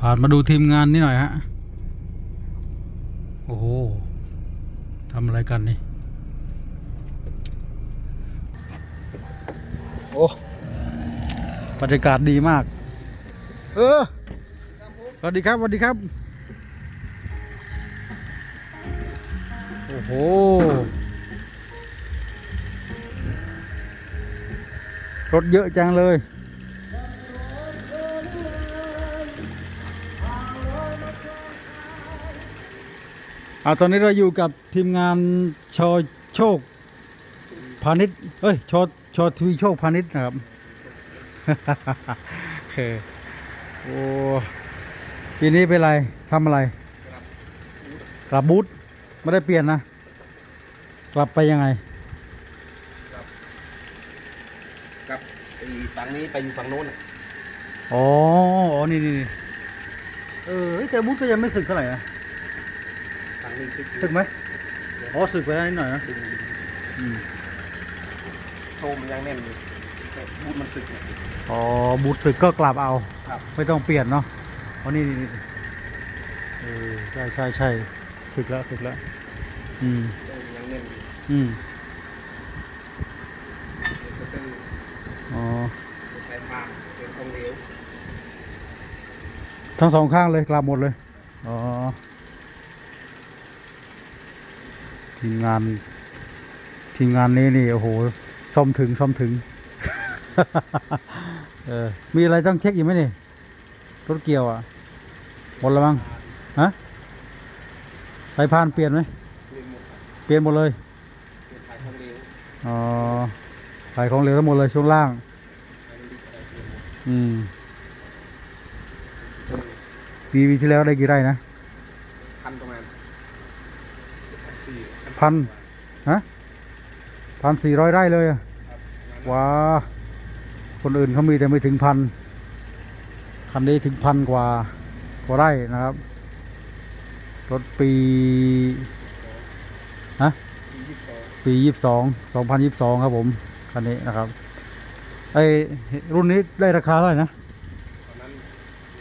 ผ่านมาดูทีมงานนี่หน่อยฮะ โอ้โหทำอะไรกันนี่ โอ้บรรยากาศดีมาก เออสวัสดีครับสวัสดีครับ โอ้โห รถเยอะจังเลย อ่าตอนนี้เราอยู่กับทีมงานชอโชคพาณิชย์เอ้ยชอชอทวีโชคพาณิชย์นะครับ โอเคโอ้ปีนี้เป็นไรทำอะไร กลับบูธไม่ได้เปลี่ยนนะ กลับไปยังไงครับไอ้ฝั่งนี้ไปอยู่ฝั่งโน้นน่ะอ๋ออ๋อนี่นี่นี่เออเฮ้ยแต่บูธก็ยังไม่สึกเท่าไหร่นะฝั่งนี้คือ สึกไหมอ๋อสึกไปแล้วนิดหน่อยนะดึงอืมโชมนยังแน่นอยู่แต่บูทมันสึกเนี่ย อ๋อบูธสึกก็กลับเอา ครับ ไม่ต้องเปลี่ยนเนาะอ๋อนี่นี่นี่เออใช่ใช่ใช่สึกแล้วสึกแล้ว อืมโชมยังแน่นอยู่อืมก็คืออ๋อใช้ทางเป็นของเหลวทั้งสองข้างเลยกลับหมดเลย อ๋อ ทีมงาน ทีมงานนี้นี่โอ้โหซ่อมถึงซ่อมถึงเออมีอะไรต้องเช็คอีกไหมนี่รถเกี่ยวอะหมดแล้วมั้งฮะสายพานเปลี่ยนไหมเรียนหมดเปลี่ยนหมดเลยอ๋อขายของเหลวทั้งหมดเลยช่วงล่างขายดีอะไรเรียนหมดอืมปีที่แล้วได้กี่ไร่นะ พันประมาณสี่ พันฮะพันสี่ร้อยไร่เลยอะครับประมาณนั้นว้าคนอื่นเขามีแต่ไม่ถึงพันคันนี้ถึงพันกว่ากว่าไร่นะครับ รถปีฮะสี่ยี่สิบสองปียี่สิบสองสองพันยี่สิบสองครับผมคันนี้นะครับไอรุ่นนี้ได้ราคาเท่าไหร่นะตอนนั้น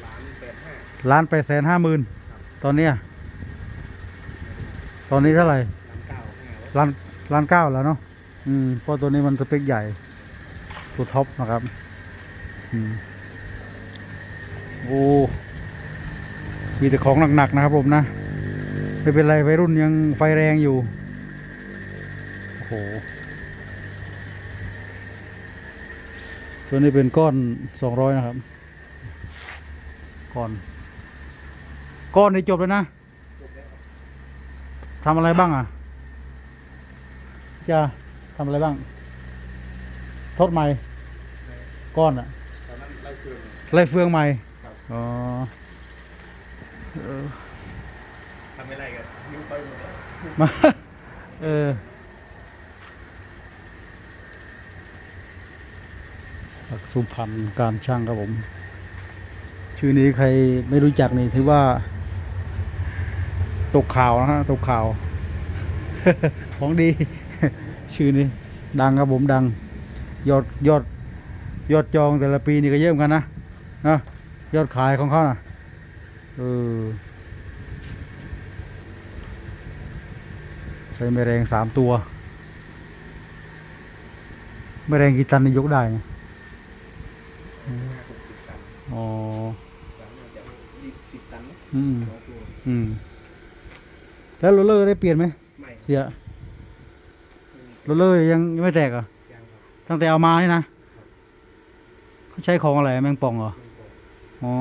ล้านแปดห้าล้านแปดแสนห้าหมื่นตอนเนี้ยตอนนี้เท่าไหร่ ล้านเก้าห้าร้อยล้านเก้าแล้วเนาะอืมเพราะตัวนี้มันสเปคใหญ่ ตัวท็อปนะครับ อืมโอ้มีแต่ของหนักๆนะครับผมนะ ไม่เป็นไรวัยรุ่นยังไฟแรงอยู่ โอ้โห ตัวนี้เป็นก้อนสองร้อยนะครับ ก้อน ก้อนนี้จบแล้วนะทำอะไรบ้างอะ จะทำอะไรบ้าง ทดใหม่ ก้อนอะตอนนั้นไล่เครื่องไล่เฟืองใหม่ครับอ๋อเออทำไม่ได้กันนิ้วไปหมดแล้วมาเออศักดิ์สุพรรณการช่างครับผม ชื่อนี้ใครไม่รู้จักนี่ถือว่า ตกข่าวนะฮะ ตกข่าว ของดี ชื่อนี้ดังครับผมดัง ยอดยอดยอดจองแต่ละปีนี่ก็เยอะเหมือนกันนะนะยอดขายของเขานะเออใช้แมลงสามตัวแมลงกี่ตันนี่ยกได้นะห้าหกสิบตันอ๋อหลังน่าจะยี่สิบตันนะอืมสองตัวอืมแล้วโรลเลอร์ได้เปลี่ยนไหมไม่เสีย โรลเลอร์ยังยังไม่แตกเหรอะยังครับตั้งแต่เอามานี่นะเขาใช้ของอะไรแมงป่องเหรอ ไม่บอกอ๋อ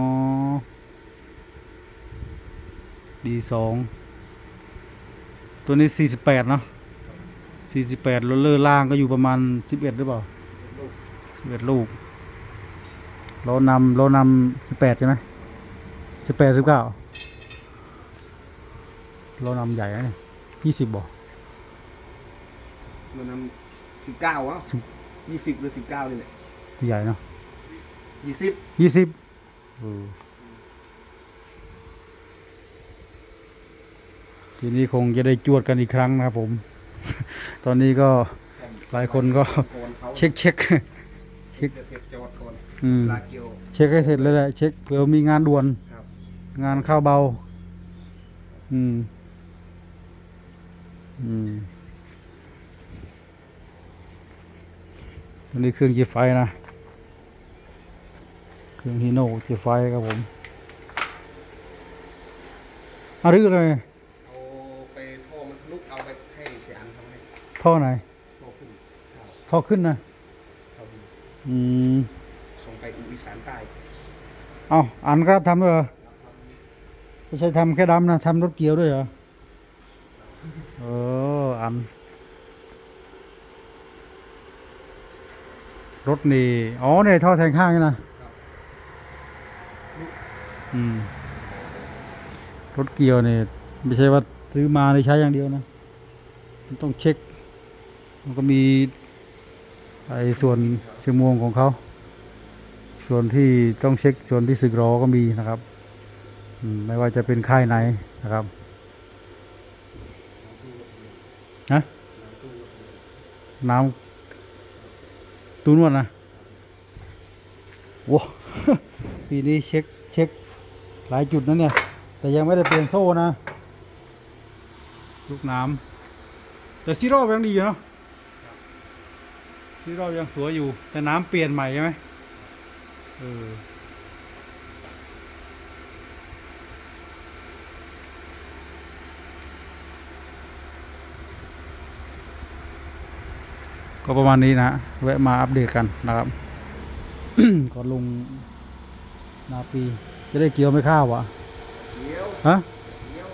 ดีสอง ตัวนี้สี่สิบแปดเนาะสี่สิบแปดโรลเลอร์ล่างก็อยู่ประมาณสิบเอ็ดหรือเปล่าลูกสิบเอ็ดลูกเรานำเรานำสิบแปดใช่ไหมสิบแปดสิบเก้าเรานำใหญ่นะเนี่ยยี่สิบบ่ มันนำสิบเก้าอะสิบ ยี่สิบหรือสิบเก้านี่แหละใหญ่เนาะยี่สิบยี่สิบทีนี้คงจะได้จวดกันอีกครั้งนะครับผม ตอนนี้ก็หลายคนก็ก่อนเขาเช็คเช็คเช็คจะเสร็จจอดก่อนอืม ลาเกียวเช็คให้เสร็จเลยแหละเช็คเผื่อมีงานด่วน ครับ งานเข้าเบา อืม อืม อันนี้เครื่องจีไฟนะ เครื่องฮีโน่จีไฟครับผมอารึกเลยเอาไปท่อมันทะลุเอาไปให้เสียอันทำให้ท่อไหน ท่อขึ้นครับท่อขึ้นนะท่อดีอืมส่งไปอีสานใต้เอาอันครับทำด้วยเหรอไม่ใช่ทำแค่ดำนะทำรถเกียวด้วยเหรอเอออัน รถนี่ อ๋อเนี่ยท่อแทงข้างนี่นะอืม รถเกียวเนี่ยไม่ใช่ว่าซื้อมาในใช้อย่างเดียวนะ มันต้องเช็ค มันก็มีไอ้ส่วนเชียงมวงของเขา ส่วนที่ต้องเช็ค ส่วนที่สึกรอก็มีนะครับไม่ว่าจะเป็นค่ายไหนนะครับฮะน้ำ ตูนวดนะโว้ปีนี้เช็คเช็คหลายจุดนะเนี่ย แต่ยังไม่ได้เปลี่ยนโซ่นะ ลูกน้ำแต่ซีโร่ยังดีอยู่เนาะซีโร่ยังสวยอยู่ แต่น้ำเปลี่ยนใหม่ใช่ไหมเออ ก็ประมาณนี้นะแวะมาอัปเดตกันนะครับก่อนลงนาปี จะได้เกี่ยวไม่ข้าววะเดี๋ยวฮะเดี๋ยว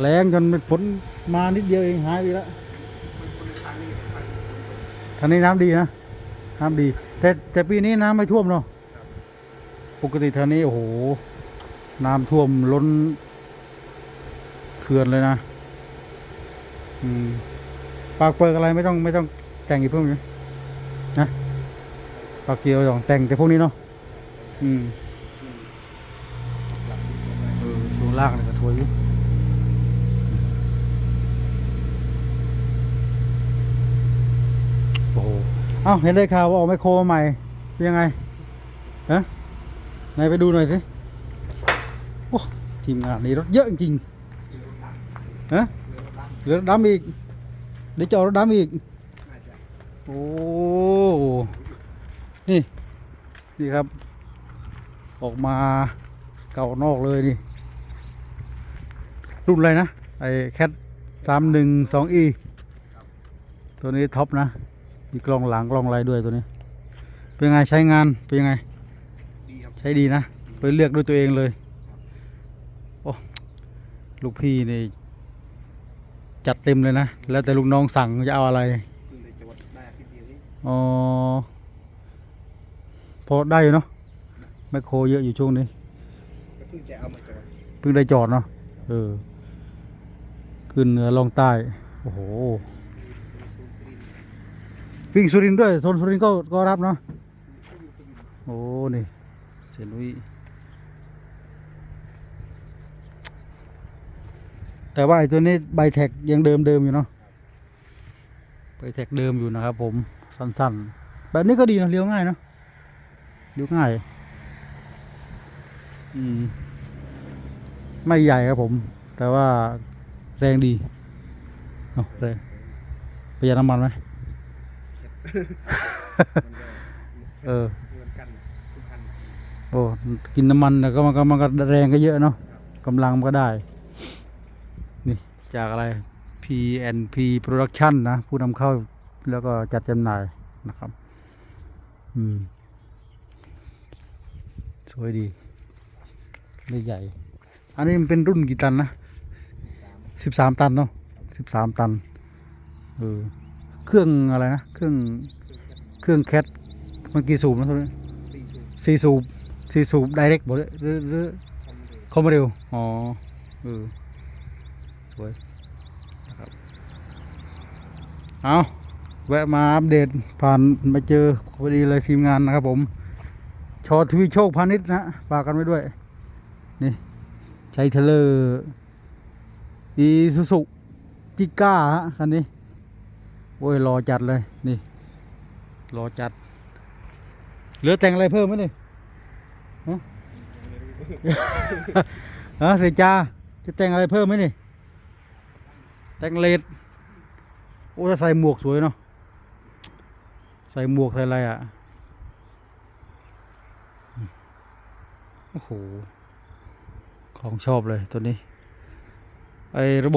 แรงจนฝนมานิดเดียวเองหายไปแล้วมันคนทางนี้ไปทางนี้น้ำดีนะน้ำดี แต่แต่ปีนี้น้ำไม่ท่วมเนาะปกติทางนี้โอ้โห น้ำท่วมล้นเขื่อนเลยนะอืมปากเปิกอะไรไม่ต้องไม่ต้อง แต่งอีกเพิ่มนะนะปากเกียวต้องแต่งแต่พวกนี้เนาะอืมเออช่วงล่างเลยก็ถวยอยู่โอ้โหเอ้าเห็นได้ข่าวว่าออกไมโครมาใหม่เป็นยังไงฮะไหนไปดูหน่อยสิโอ้ทีมงานนี้รถเยอะจริงๆฮะเหลือรถดำอีกเดี๋ยวจอรถดำอีก โอ้ นี่ นี่ครับ ออกมาเก่านอกเลยนี่ รุ่นอะไรนะ ไอ้แคทสามหนึ่งสองอีตัวนี้ท็อปนะ มีกล้องหลังกล้องอะไรด้วยตัวนี้ เป็นไงใช้งาน เป็นยังไงดีครับใช้ดีนะ ไปเลือกด้วยตัวเองเลย โอ้ ลูกพี่นี่จัดเต็มเลยนะ แล้วแต่ลูกน้องสั่งจะเอาอะไร อ๋อ พอได้อยู่เนาะแมคโครเยอะอยู่ช่วงนี้ ก็เพิ่งจะเอามาจดเพิ่งได้จอดเนาะ เออ ขึ้นเหนือลงใต้ โอ้โห วิ่งสุรินทร์ด้วย โซนสุรินทร์ก็ก็รับเนาะ โอ้ นี่เซนุยแต่ว่าไอ้ตัวนี้ใบแท็กยังเดิมเดิมๆอยู่เนาะ ใบแท็กเดิมอยู่นะครับผม สั้นๆ แบบนี้ก็ดีนะเลี้ยวง่ายเนาะเลี้ยวง่าย อืม ไม่ใหญ่ครับผม แต่ว่าแรงดีเนาะแรงประหยัดน้ำมันไหมเออเหมือนกันทุกคันโอ้กินน้ำมันแต่ก็มันก็มันก็แรงก็เยอะเนาะกำลังมันก็ได้ นี่จากอะไร PNP Production นะ ผู้นำเข้า แล้วก็จัดจำหน่ายนะครับ อืม สวยดีไม่ใหญ่ อันนี้มันเป็นรุ่นกี่ตันนะสิบสามตันเนาะสิบสามตัน เออ เครื่องอะไรนะ เครื่อง เครื่องแคท มันกี่สูบนะตัวนี้สี่ชุดสี่สูบสี่สูบไดเรกหมดเลยหรือหรือคอมเมอร์คอมเร็ว อ๋อ เออ สวย นะครับ เอา แวะมาอัปเดตผ่านมาเจอพอดีเลยทีมงานนะครับผม ชอทวีโชคพาณิชย์นะฝากกันไว้ด้วย นี่ใช้เทเลอร์อีซูซุจิก้าฮะคันนี้ โอ้ยรอจัดเลย นี่ รอจัด เหลือแต่งอะไรเพิ่มไหมนี่ฮะเอเสจาจะแต่งอะไรเพิ่มไหมนี่แต่งเลดโอ้ถ้าใส่หมวกสวยเนาะ ใส่หมวกใส่อะไรอะ โอ้โห ของชอบเลยตัวนี้ ไอ้ระบบ